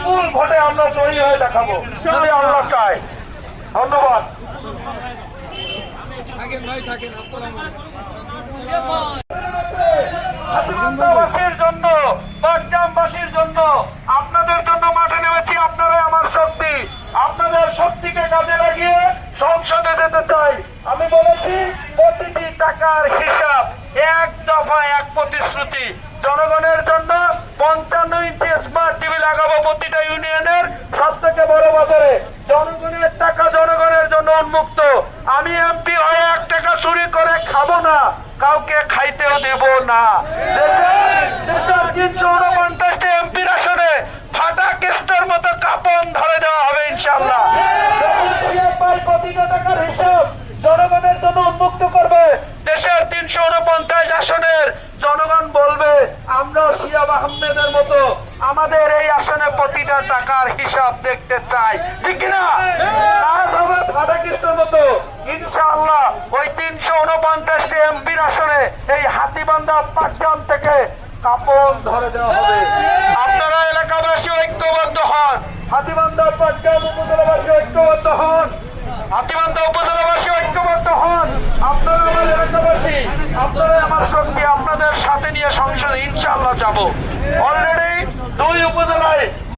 বিপুল ভোটে আমরা জয়ী হয়ে দেখাবো। যদি আল্লাহ চায়। ধন্যবাদ। জন্য জন্য আপনাদের জন্য মাঠে নেমেছি আপনারাই আমার শক্তি। আপনাদের শক্তিকে কাজে লাগিয়ে সংসদে যেতে চাই। আমি বলেছি প্রতিটি টাকার হিসাব এক দফা এক প্রতিশ্রুতি। জনগণের জন্য বাজারে জনগণের টাকা জনগণের জন্য উন্মুক্ত। আমি এমপি হয়ে এক টাকা চুরি করে খাব না, কাউকে খাইতেও দেব না। ফাটা মতো ধরে দেওয়া হবে ইনশাল্লাহ জনগণের জন্য উন্মুক্ত করবে। দেশের তিনশো উনপঞ্চাশ আসনের জনগণ বলবে আমরা শিয়াব আহমেদের মতো আমাদের এই আসনে প্রতিটা টাকার হিসাব দেখতে চাই। ঠিক কিনা? মতো ইনশাআল্লাহ ওই তিনশো উনপঞ্চাশটি এমপির আসনে এই হাতিবান্ধা পাটগ্রাম থেকে কাপড় ধরে দেওয়া হবে। আপনারা এলাকাবাসী ঐক্যবদ্ধ হন। হাতিবান্ধা পাটগ্রাম উপজেলাবাসী ঐক্যবদ্ধ হন। হাতিবান্ধা উপজেলাবাসী ঐক্যবদ্ধ হন আপনারা আমার এলাকাবাসী আপনারা আমার শক্তি আপনাদের সাথে সংসদে ইনশাল্লাহ যাব। অলরেডি দুই উপজেলায়